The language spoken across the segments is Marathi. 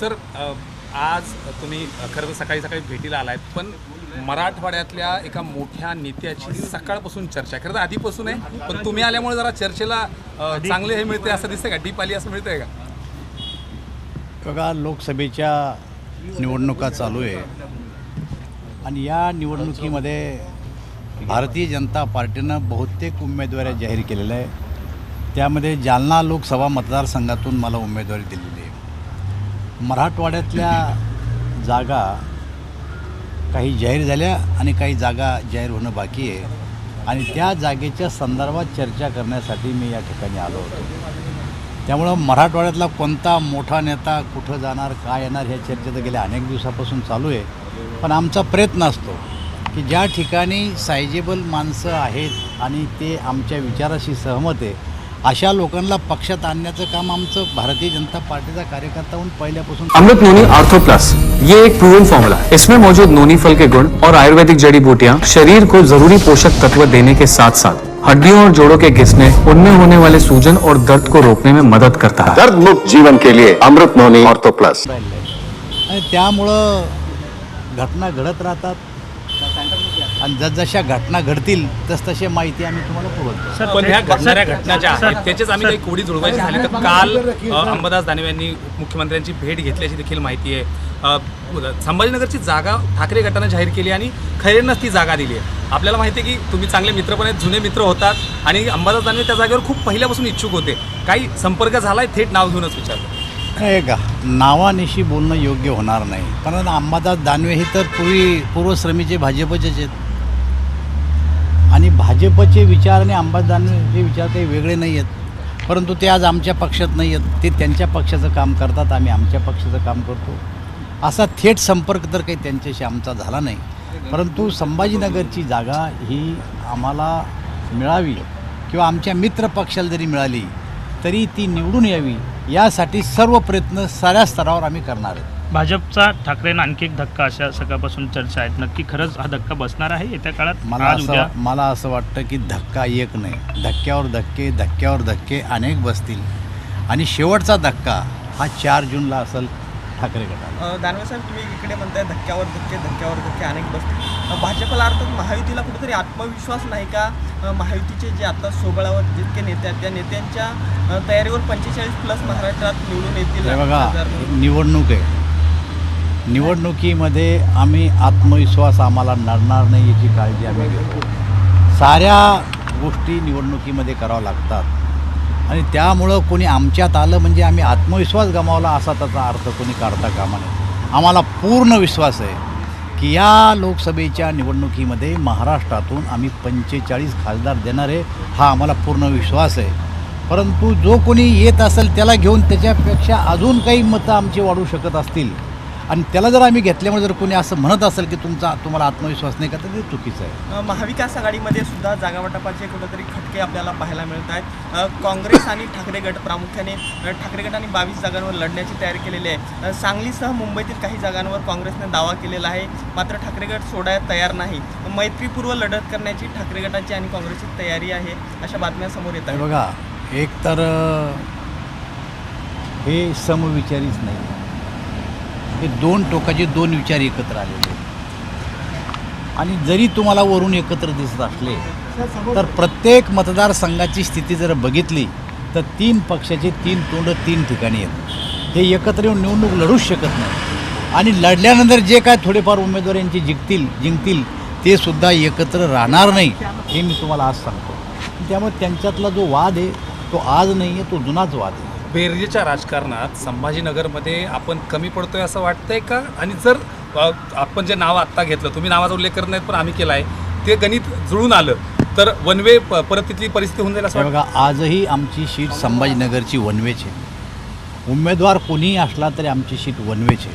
सर आज तुम्ही खरं तर सकाळी सकाळी भेटीला आलायत पण मराठवाड्यातल्या एका मोठ्या नेत्याची सकाळपासून चर्चा आहे. खरं तर आधीपासून आहे पण तुम्ही आल्यामुळे जरा चर्चेला चांगले हे मिळते असं दिसतंय का? डीप आली असं मिळतंय का? बघा लोकसभेच्या निवडणुका चालू आहे. आणि या निवडणुकीमध्ये भारतीय जनता पार्टीनं बहुतेक उमेदवाऱ्या जाहीर केलेल्या आहे त्यामध्ये जालना लोकसभा मतदारसंघातून मला उमेदवारी दिलेली आहे. मराठवाड्यातल्या जागा काही जाहीर झाल्या आणि काही जागा जाहीर होणं बाकी आहे. आणि त्या जागेच्या संदर्भात चर्चा करण्यासाठी मी या ठिकाणी आलो होतो. त्यामुळं मराठवाड्यातला कोणता मोठा नेता कुठं जाणार काय येणार ह्या चर्चा तर गेल्या अनेक दिवसापासून चालू आहे. पण आमचा प्रयत्न असतो की ज्या ठिकाणी सायजेबल माणसं आहेत आणि ते आमच्या विचाराशी सहमत आहे अशा लोकांना पक्षात आणण्याचं काम आमचं भारतीय जनता पार्टीचा कार्यकर्ता म्हणून पहिल्यापासून अमृत नोनी आर्थो प्लस. ये एक प्रूवन फॉर्मूला इसमें मौजूद नोनी फल के गुण और आयुर्वेदिक जड़ी बूटियाँ शरीर को जरूरी पोषक तत्व देने के साथ साथ हड्डियों और जोड़ों के घिसने उनमें होने वाले सूजन और दर्द को रोकने में मदद करता है। दर्द मुक्त जीवन के लिए अमृत नोनी ऑर्थो प्लस। त्यामुळं घटना घडत राहतात. आणि जसजशा घटना घडतील तसतशी माहिती आम्ही तुम्हाला पुरवतो. पण ह्या घडणाऱ्या घटना ज्या आहेत. त्याचेच आम्ही काही कोडी जुळवायची झाली तर काल अ, अंबादास दानवे यांनी मुख्यमंत्र्यांची भेट घेतल्याची देखील माहिती आहे. अ, संभाजीनगरची जागा ठाकरे गटानं जाहीर केली आणि खैरेंनाच ती जागा दिली आहे. आपल्याला माहिती आहे की तुम्ही चांगले मित्र पण आहेत जुने मित्र होतात आणि अंबादास दानवे त्या जागेवर खूप पहिल्यापासून इच्छुक होते. काही संपर्क झालाय? थेट नाव घेऊनच विचारलं नाही का नावानिशी बोलणं योग्य होणार नाही. कारण अंबादास दानवे हे तर पूर्वी पूर्वश्रमीचे भाजपचेच आहेत. आणि भाजपचे विचार आणि अंबादास विचार काही वेगळे नाही आहेत परंतु ते आज आमच्या पक्षात नाही आहेत ते त्यांच्या पक्षाचं काम करतात. आम्ही आमच्या पक्षाचं काम करतो. असा थेट संपर्क तर काही त्यांच्याशी आमचा झाला नाही. परंतु संभाजीनगरची जागा ही आम्हाला मिळावी किंवा आमच्या मित्र पक्षाला जरी मिळाली तरी ती निवडून यावी यासाठी सर्व प्रयत्न साऱ्या स्तरावर आम्ही करणार आहोत. भाजपचा ठाकरेंना आणखी एक धक्का अशा सकाळपासून चर्चा आहेत. नक्की खरंच हा धक्का बसणार आहे येत्या काळात? मला आज उद्या? असं मला असं वाटतं की धक्का एक नाही. धक्क्यावर धक्के धक्क्यावर धक्के अनेक बसतील. आणि शेवटचा धक्का हा चार जूनला असेल ठाकरे गटाला. अ, दानवे साहेब तुम्ही इकडे म्हणताय धक्क्यावर धक्के धक्क्यावर धक्के अनेक बसतील. अ, भाजपला अर्थात महायुतीला कुठेतरी आत्मविश्वास नाही का? अ, महायुतीचे जे आता सोबळावर जितके नेते आहेत त्या नेत्यांच्या अ, तयारीवर पंचेचाळीस प्लस महाराष्ट्रात निवडून येतील. हे बघा. निवडणूक आहे. निवडणुकीमध्ये आम्ही आत्मविश्वास आम्हाला नडणार नाही याची काळजी आम्ही घेतो. साऱ्या गोष्टी निवडणुकीमध्ये कराव्या लागतात. आणि त्यामुळं कोणी आमच्यात आलं म्हणजे आम्ही आत्मविश्वास गमावला असा त्याचा अर्थ कोणी काढता कामा नये. आम्हाला पूर्ण विश्वास आहे की या लोकसभेच्या निवडणुकीमध्ये महाराष्ट्रातून आम्ही पंचेचाळीस खासदार देणार आहे हा आम्हाला पूर्ण विश्वास आहे. परंतु जो कोणी येत असेल त्याला घेऊन त्याच्यापेक्षा अजून काही मतं आमची वाढू शकत असतील. आणि त्याला जर आम्ही घेतल्यामुळे जर कोणी असं म्हणत असेल की तुमचा तुम्हाला आत्मविश्वास नाही का तर ते चुकीचं आहे. महाविकास आघाडीमध्ये सुद्धा जागावाटपाचे कुठेतरी खटके आपल्याला पाहायला मिळत आहेत. काँग्रेस आणि ठाकरे गट प्रामुख्याने ठाकरे गटाने बावीस जागांवर लढण्याची तयारी केलेली आहे. सांगलीसह मुंबईतील काही जागांवर काँग्रेसने दावा केलेला आहे. मात्र ठाकरे गट सोडायला तयार नाही. मैत्रीपूर्व लढत करण्याची ठाकरे गटाची आणि काँग्रेसची तयारी आहे अशा बातम्या समोर येत आहेत. बघा एक तर हे समविचारीच नाही. हे दोन टोकाचे दोन विचार एकत्र आलेले. आहेत. आणि जरी तुम्हाला वरून एकत्र दिसत असले तर प्रत्येक मतदारसंघाची स्थिती जर बघितली तर तीन पक्षाचे तीन तोंड तीन ठिकाणी आहेत हे एकत्र येऊन निवडणूक लढूच शकत नाही. आणि लढल्यानंतर जे काय थोडेफार उमेदवार यांचे जिंकतील जिंकतील ते सुद्धा एकत्र राहणार नाही हे मी तुम्हाला आज सांगतो. त्यामुळे त्यांच्यातला जो वाद आहे तो आज नाही आहे तो जुनाच वाद आहे. बेरजेच्या राजकारणात संभाजीनगरमध्ये आपण कमी पडतोय असं वाटतंय का? आणि जर आपण जे नाव आत्ता घेतलं तुम्ही नावाचा उल्लेख करत नाहीत पण आम्ही केला आहे ते गणित जुळून आलं तर वनवे प- परत तिथली परिस्थिती होऊन जाईल असं बघा आजही आमची सीट संभाजीनगरची वनवेच आहे. उमेदवार कोणीही असला तरी आमची सीट वनवेच आहे.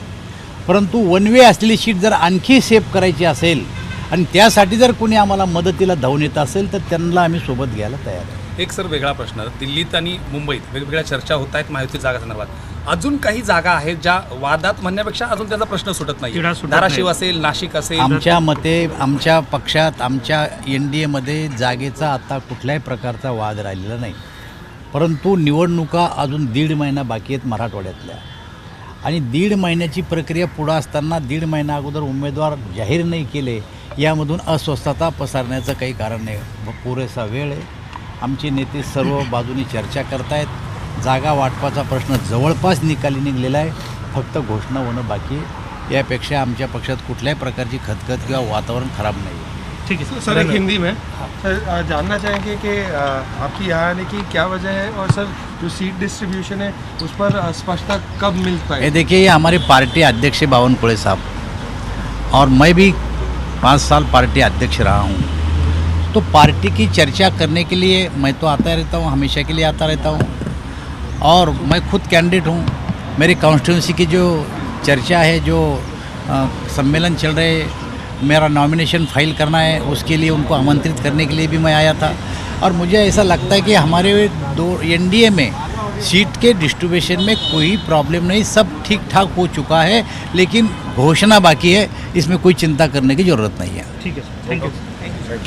परंतु वनवे असलेली सीट जर आणखी सेफ करायची असेल आणि त्यासाठी जर कोणी आम्हाला मदतीला धावून येत असेल तर त्यांना आम्ही सोबत घ्यायला तयार आहे. एक सर वेगळा प्रश्न. दिल्लीत आणि मुंबईत वेगवेगळ्या चर्चा होत आहेत महायुती जागा संदर्भात. अजून काही जागा आहेत ज्या वादात म्हणण्यापेक्षा अजून त्याचा प्रश्न सुटत नाही धाराशिव. असेल नाशिक असेल. आमच्या मते आमच्या पक्षात आमच्या एन डी एमध्ये जागेचा आता कुठल्याही प्रकारचा वाद राहिलेला नाही. परंतु निवडणुका अजून दीड महिना बाकी आहेत मराठवाड्यातल्या. आणि दीड महिन्याची प्रक्रिया पुढं असताना दीड महिना अगोदर उमेदवार जाहीर नाही केले यामधून अस्वस्थता पसरण्याचं काही कारण नाही. ब- पुरेसा वेळ आहे. आमचे नेते सर्व बाजूनी चर्चा करतायत. जागा वाटपाचा प्रश्न जवळपास निकाली निघलेला आहे. फक्त घोषणा होणं बाकी आहे. यापेक्षा आमच्या पक्षात कुठल्याही प्रकारची खतखत किंवा वातावरण खराब नाही आहे. ठीक है सर एक हिंदी में सर जानना चाहेंगे कि आपकी यहाँ आने की क्या वजह है? और सर जो सीट डिस्ट्रीब्यूशन है उस पर स्पष्टता कब मिल ये पाए देखिए ये हमारे पार्टी अध्यक्ष बावनकुळे साहब। और मैं भी पाँच साल पार्टी अध्यक्ष रहा हूँ। तो पार्टी की चर्चा करने के लिए मैं तो आता रहता हूँ हमेशा के लिए आता रहता हूँ। और मैं खुद कैंडिडेट हूँ। मेरी कॉन्स्टिट्यूंसी की जो चर्चा है जो अ, सम्मेलन चल रहे मेरा नॉमिनेशन फ़ाइल करना है उसके लिए उनको आमंत्रित करने के लिए भी मैं आया था। और मुझे ऐसा लगता है कि हमारे दो एनडीए में सीट के डिस्ट्रीब्यूशन में कोई प्रॉब्लम नहीं सब ठीक ठाक हो चुका है लेकिन घोषणा बाकी है इसमें कोई चिंता करने की ज़रूरत नहीं है। ठीक है थैंक यू